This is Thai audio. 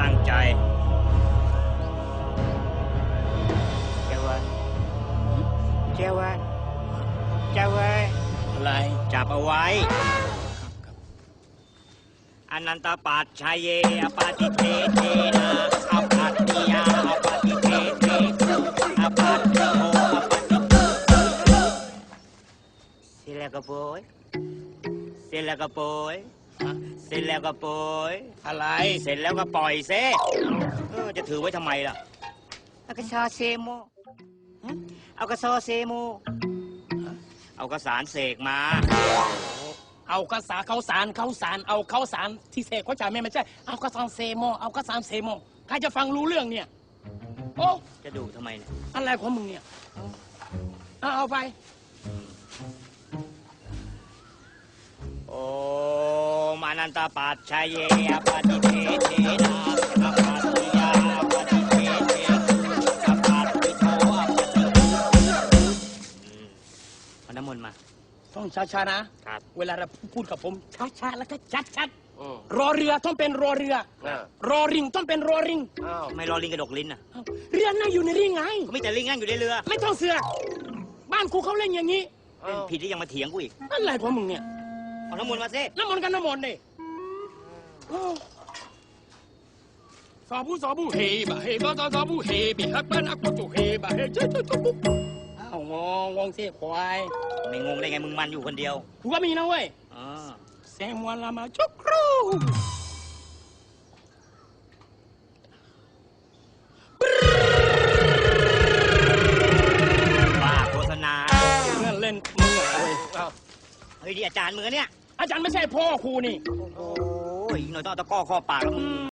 ตั้งใจเจ้าว่าเจ้าว่าเจ้าว่าอะไรจับเอาไว้ อนันตปาฏชายเยอปาติเทเทนาอปาติยาอปาติเทเทอปาติโออปาติโเสร็จแล้วก็โปยเสร็ลก็โปย เสร็จแล้วก็โปยอะไร เสร็จแล้วก็ปล่อยเซเออจะถือไว้ทำไมล่ะเอากระซอเซโมฮะเอากระซอเซโมเอากระสารเสกมา เอากระสาข้าวสารข้าวสารเอาข้าวสารที่เสกเขาจ่ายไม่ไม่ใช่ เอากระสานเซโมเอากระสานเซโมใครจะฟังรู้เรื่องเนี่ย โอ้จะดูทำไมเนี่ยอะไรของมึงเนี่ยเอาเอาไป นันตปัจชัยเยอปฏิเทเทนะอปัตติยาอปฏิเทเทอปัตติโทอปฏิอืมเอาน้ำมนต์มา ต้องช้าๆนะ ครับ เวลาเราพูดกับผมช้าๆแล้วก็ชัดๆรอเรือต้องเป็นรอเรือ รอริงต้องเป็นรอริงทำไม่รอลิงกระดกลิ้นอะเอ้าเรือน่าอยู่ในริงไง ก็มีแต่ลิงนั่งอยู่ในเรือ ไม่ต้องเสือกบ้านกูเขาเล่นอย่างนี้เล่นผิดที่ยังมาเถียงกูอีก อะไรของมึงเนี่ย เอาน้ำมนต์มาสิน้ำมันต์กันน้ำมันต์ดิโอ้สาบูสาบูเฮบะเฮบะสาสาบูเฮบิฮักบ้านอักกุจุเฮบะเฮเจ้าเจ้าเจ้าปุ๊บอ้าวงงงงเสียควายไม่งงได้ไงมึงมันอยู่คนเดียวกูก็มีนะเว้ยอ๋อแซมวันละมาจุกครูบ้าโฆษณาเล่นเล่นมึงเหรอเว้ยอ้าวเฮ้ยดีอาจารย์มือเนี่ย อาจารย์ไม่ใช่พ่อครูนี่ โอ้ยหน่อยต้องเอาตะกร้อข้อปากแล้วมึง